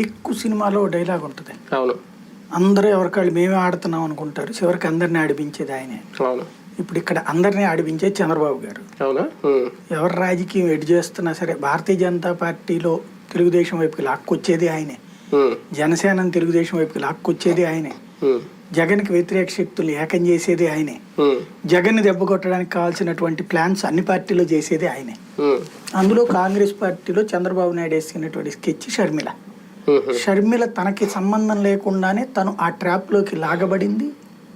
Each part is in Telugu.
కిక్కు సినిమాలో డైలాగ్ ఉంటుంది. అవును. అందరూ ఎవరికాళ్ళు మేమే ఆడుతున్నాం అనుకుంటారు చివరికి అందరిని ఆడిపించేది ఆయనే. అవును. ఇప్పుడు ఇక్కడ అందరినీ ఆడిపించేది చంద్రబాబు గారు. అవునా? ఎవరు రాజకీయం ఎటు చేస్తున్నా సరే భారతీయ జనతా పార్టీలో తెలుగుదేశం వైపుకి లాక్కొచ్చేది ఆయనే. ఉమ్, జనసేనని తెలుగుదేశం వైపుకి లాక్కొచ్చేది ఆయనే. జగన్కి వ్యతిరేక శక్తులు ఏకం చేసేది ఆయనే. ఉమ్, జగన్ని దెబ్బ కొట్టడానికి కావాల్సినటువంటి ప్లాన్స్ అన్ని పార్టీలో చేసేది ఆయనే. అందులో కాంగ్రెస్ పార్టీలో చంద్రబాబు నాయుడు వేసుకున్నటువంటి స్కెచ్ షర్మిల. షర్మిల తనకి సంబంధం లేకుండానే తను ఆ ట్రాప్లోకి లాగబడింది.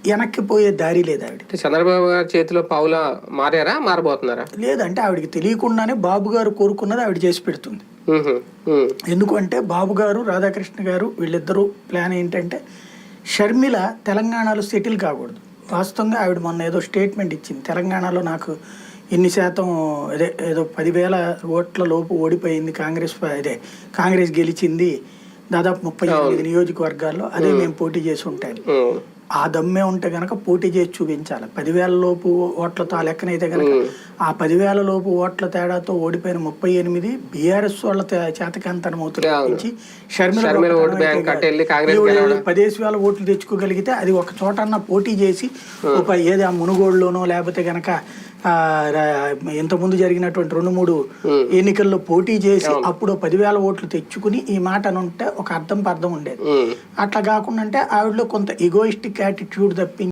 వెనక్కి పోయే దారి లేదు ఆవిడ. చంద్రబాబు గారి చేతిలో పావులా మారారా మారబోతున్నారా? లేదంటే ఆవిడకి తెలియకుండానే బాబు గారు కోరుకున్నది ఆవిడ చేసి పెడుతుంది. ఎందుకంటే బాబు గారు రాధాకృష్ణ గారు వీళ్ళిద్దరూ ప్లాన్ ఏంటంటే షర్మిల తెలంగాణలో సెటిల్ కాకూడదు. వాస్తవంగా ఆవిడ మొన్న ఏదో స్టేట్మెంట్ ఇచ్చింది. తెలంగాణలో నాకు ఇన్ని శాతం అదే ఏదో పదివేల ఓట్ల లోపు ఓడిపోయింది కాంగ్రెస్ అదే కాంగ్రెస్ గెలిచింది. దాదాపు ముప్పై ఎనిమిది నియోజకవర్గాల్లో అదే మేము పోటీ చేసి ఉంటాయి ఉమ్, ఆ దమ్మే ఉంటే గనక పోటీ చేసి చూపించాలి. పదివేల లోపు ఓట్లతో ఆ లెక్కనైతే గనక ఆ పదివేల లోపు ఓట్ల తేడాతో ఓడిపోయిన ముప్పై ఎనిమిది బీఆర్ఎస్ వాళ్ళ చేతకాంతనం అవుతుంది షర్మిల. పదేసి వేల ఓట్లు తెచ్చుకోగలిగితే అది ఒక చోటన్న పోటీ చేసి ఒక ఏది ఆ మునుగోడులోనో లేకపోతే గనక ఇంతకుముందు జరిగినటువంటి రెండు మూడు ఎన్నికల్లో పోటీ చేసి అప్పుడు పదివేల ఓట్లు తెచ్చుకుని ఈ మాట అనుంటే ఒక అర్థం పర్థం ఉండేది. ఉమ్. అట్లా కాకుండా అంటే ఆవిడలో కొంత ఇగోయిస్టిక్ యాటిట్యూడ్ తప్పించి